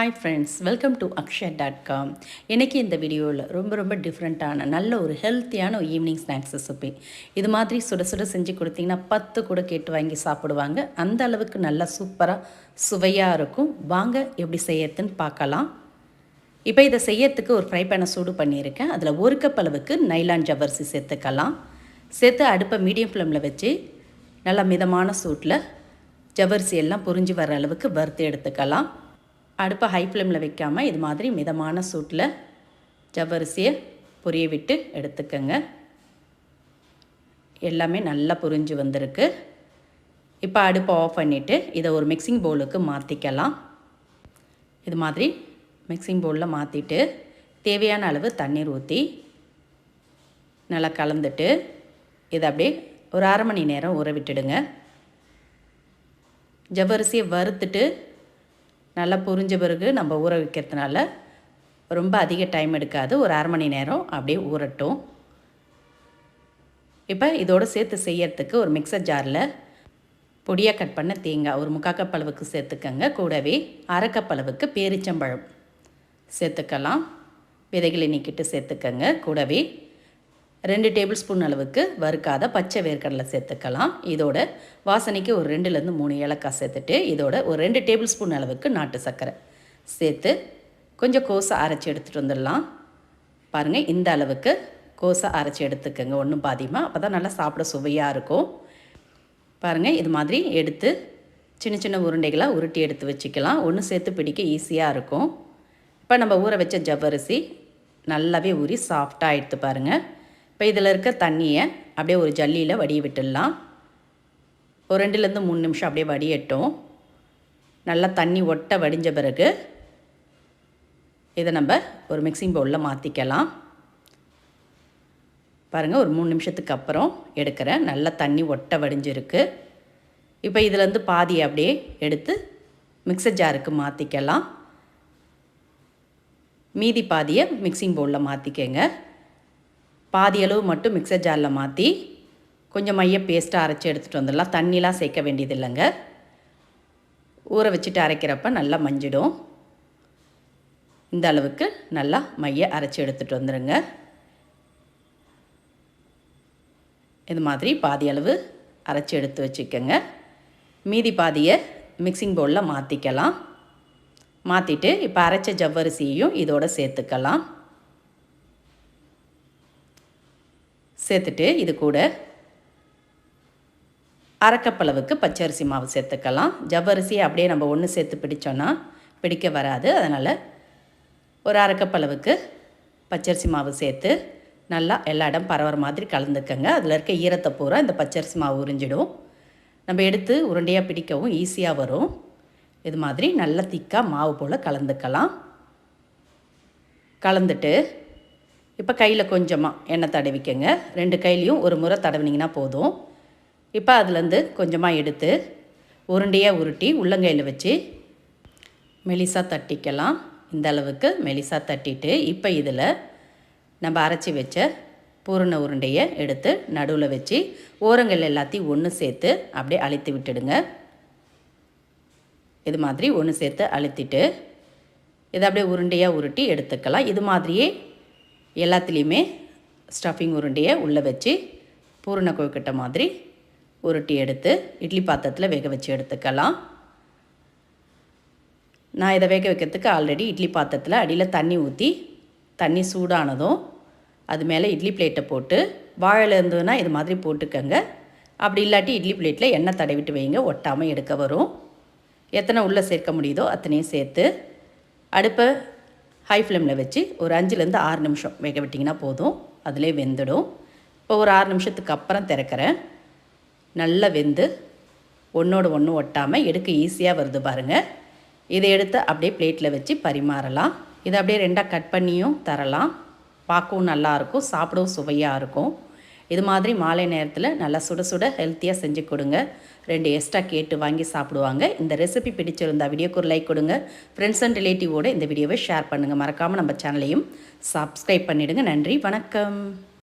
Hi friends welcome to Akshaya dot com இன்றைக்கி இந்த வீடியோவில் ரொம்ப ரொம்ப டிஃப்ரெண்ட்டான நல்ல ஒரு ஹெல்த்தியான ஒரு ஈவினிங் ஸ்நாக்ஸ் ரெசிபி இது மாதிரி சுட சுட செஞ்சு கொடுத்தீங்கன்னா பத்து கூட கேட்டு வாங்கி சாப்பிடுவாங்க. அந்த அளவுக்கு நல்லா சூப்பராக சுவையாக இருக்கும். வாங்க எப்படி செய்யறதுன்னு பார்க்கலாம். இப்போ இதை செய்யறதுக்கு ஒரு ஃப்ரை பேனை சூடு பண்ணியிருக்கேன். அதில் ஒரு கப் அளவுக்கு நைலான் ஜவ்வரிசி சேர்த்துக்கலாம். சேர்த்து அடுப்பை மீடியம் ஃப்ளேமில் வச்சு நல்லா மிதமான சூட்டில் ஜவ்வரிசி எல்லாம் புரிஞ்சு வர அளவுக்கு வறுத்து எடுத்துக்கலாம். அடுப்பை ஹை ஃப்ளேமில் வைக்காமல் இது மாதிரி மிதமான சூட்டில் ஜவ்வரிசியை பொரிய விட்டு எடுத்துக்கோங்க. எல்லாமே நல்லா புரிஞ்சு வந்திருக்கு. இப்போ அடுப்பை ஆஃப் பண்ணிவிட்டு இதை ஒரு மிக்சிங் பவுலுக்கு மாற்றிக்கலாம் இது மாதிரி மிக்சிங் பவுலில் மாற்றிட்டு தேவையான அளவு தண்ணீர் ஊற்றி நல்லா கலந்துட்டு இதை அப்படியே ஒரு அரை மணி நேரம் ஊற விட்டுடுங்க. ஜவ்வரிசியை வறுத்துட்டு நல்லா புரிஞ்ச பிறகு நம்ம ஊற வைக்கிறதுனால ரொம்ப அதிக டைம் எடுக்காது. ஒரு அரை மணி நேரம் அப்படியே ஊறட்டும். இப்போ இதோடு சேர்த்து செய்யறதுக்கு ஒரு மிக்சர் ஜாரில் பொடியாக கட் பண்ண தேங்காய் ஒரு முக்கால் கப் அளவுக்கு சேர்த்துக்கங்க. கூடவே அரை கப் அளவுக்கு பேரிச்சம்பழம் சேர்த்துக்கலாம். விதைகளை நீக்கிட்டு சேர்த்துக்கங்க. கூடவே ரெண்டு டேபிள் ஸ்பூன் அளவுக்கு வறுக்காத பச்சை வேர்க்கடலை சேர்த்துக்கலாம். இதோட வாசனைக்கு ஒரு ரெண்டுலேருந்து மூணு ஏலக்காய் சேர்த்துட்டு இதோட ஒரு ரெண்டு டேபிள் ஸ்பூன் அளவுக்கு நாட்டு சர்க்கரை சேர்த்து கொஞ்சம் கோசை அரைச்சி எடுத்துகிட்டு வந்துடலாம். பாருங்கள் இந்த அளவுக்கு கோசை அரைச்சி எடுத்துக்கோங்க ஒன்றும் பாதியமாக அப்போ தான் நல்லா சாப்பிட சுவையாக இருக்கும். பாருங்கள் இது மாதிரி எடுத்து சின்ன சின்ன உருண்டைகளாக உருட்டி எடுத்து வச்சுக்கலாம். ஒன்று சேர்த்து பிடிக்க ஈஸியாக இருக்கும். இப்போ நம்ம ஊற வச்ச ஜவ்வரிசி நல்லாவே ஊறி சாஃப்டாக எடுத்து பாருங்கள் இப்போ இதில் இருக்க தண்ணியை அப்படியே ஒரு ஜல்லியில் வடிய விட்டுடலாம். ஒரு ரெண்டுலேருந்து மூணு நிமிஷம் அப்படியே வடியட்டும். நல்லா தண்ணி ஒட்ட வடிஞ்ச பிறகு இதை நம்ம ஒரு மிக்சிங் பவுலில் மாற்றிக்கலாம் பாருங்கள் ஒரு மூணு நிமிஷத்துக்கு அப்புறம் எடுக்கிறேன் நல்லா தண்ணி ஒட்ட வடிஞ்சிருக்கு. இப்போ இதிலேருந்து பாதி அப்படியே எடுத்து மிக்சர் ஜாருக்கு மாற்றிக்கலாம் மீதி பாதியை மிக்சிங் பவுலில் மாற்றிக்கங்க பாதி அளவு மட்டும் மிக்சர் ஜாரில் மாற்றி கொஞ்சம் மைய பேஸ்ட்டாக அரைச்சி எடுத்துகிட்டு வந்துடலாம். தண்ணிலாம் சேர்க்க வேண்டியது இல்லைங்க. ஊற வச்சுட்டு அரைக்கிறப்ப நல்லா மஞ்சிடும். இந்த அளவுக்கு நல்லா மைய அரைச்சி எடுத்துகிட்டு வந்துடுங்க இது மாதிரி பாதி அளவு அரைச்சி எடுத்து வச்சுக்கோங்க. மீதி பாதியை மிக்சிங் பவுலில் மாற்றிக்கலாம் மாற்றிட்டு இப்போ அரைச்ச ஜவ்வரிசியையும் இதோடு சேர்த்துக்கலாம். சேர்த்துட்டு இது கூட அரைக்கப்பளவுக்கு பச்சரிசி மாவு சேர்த்துக்கலாம். ஜவ்வரிசியை அப்படியே நம்ம ஒன்று சேர்த்து பிடிச்சோன்னா பிடிக்க வராது. அதனால் ஒரு அரைக்கப்பளவுக்கு பச்சரிசி மாவு சேர்த்து நல்லா எல்லா இடம் பரவற மாதிரி கலந்துக்கங்க. அதில் இருக்க ஈரத்தை பூரா இந்த பச்சரிசி மாவு உறிஞ்சிடும். நம்ம எடுத்து உருண்டையாக பிடிக்கவும் ஈஸியாக வரும். இது மாதிரி நல்லா திக்காக மாவு போல் கலந்துக்கலாம். கலந்துட்டு இப்போ கையில் கொஞ்சமாக எண்ணெய் தடவிக்கங்க. ரெண்டு கையிலையும் ஒரு முறை தடவினீங்கன்னா போதும். இப்போ அதுலேருந்து கொஞ்சமாக எடுத்து உருண்டையாக உருட்டி உள்ளங்கையில் வச்சு மெலிசாக தட்டிக்கலாம். இந்த அளவுக்கு மெலிசாக தட்டிட்டு இப்போ இதில் நம்ம அரைச்சி வச்ச பூரண உருண்டையை எடுத்து நடுவில் வச்சு ஓரங்கள் எல்லாத்தையும் ஒன்று சேர்த்து அப்படியே அழுத்தி விட்டுடுங்க. இது மாதிரி ஒன்று சேர்த்து அழுத்திட்டு இதை அப்படியே உருண்டையாக உருட்டி எடுத்துக்கலாம். இது மாதிரியே எல்லாத்துலேயுமே ஸ்டஃபிங் உருண்டையை உள்ளே வச்சு பூரண கொழுக்கட்டை மாதிரி உருட்டி எடுத்து இட்லி பாத்திரத்தில் வேக வச்சு எடுத்துக்கலாம். நான் இதை வேக வைக்கிறதுக்கு ஆல்ரெடி இட்லி பாத்திரத்தில் அடியில் தண்ணி ஊற்றி தண்ணி சூடானதும் அது மேலே இட்லி பிளேட்டை போட்டு வாழை இருந்ததுன்னா இது மாதிரி போட்டுக்கோங்க. அப்படி இல்லாட்டி இட்லி பிளேட்டில் எண்ணெய் தடவிட்டு வைங்க ஒட்டாமல் எடுக்க வரும். எத்தனை உள்ளே சேர்க்க முடியுதோ அத்தனையும் சேர்த்து அடுப்பை ஹை ஃப்ளேமில் வச்சு ஒரு அஞ்சுலேருந்து ஆறு நிமிஷம் வேக விட்டிங்கன்னா போதும். அதிலே வெந்துடும். இப்போ ஒரு ஆறு நிமிஷத்துக்கு அப்புறம் திறக்கிறேன் நல்லா வெந்து ஒன்றோடு ஒன்று ஒட்டாமல் எடுக்க ஈஸியாக வருது பாருங்கள் இதை எடுத்து அப்படியே பிளேட்டில் வச்சு பரிமாறலாம். இதை அப்படியே ரெண்டாக கட் பண்ணியும் தரலாம். பார்க்கவும் நல்லாயிருக்கும் சாப்பிடவும் சுவையாக இருக்கும். இது மாதிரி மாலை நேரத்தில் நல்லா சுட சுட ஹெல்த்தியாக செஞ்சு கொடுங்க. ரெண்டு எக்ஸ்ட்ரா கேட்டு வாங்கி சாப்பிடுவாங்க. இந்த ரெசிபி பிடிச்சிருந்தா வீடியோக்கு ஒரு லைக் கொடுங்க. ஃப்ரெண்ட்ஸ் அண்ட் ரிலேட்டிவோடு இந்த வீடியோவை ஷேர் பண்ணுங்கள் மறக்காமல் நம்ம சேனலையும் சப்ஸ்கிரைப் பண்ணிவிடுங்க நன்றி வணக்கம்.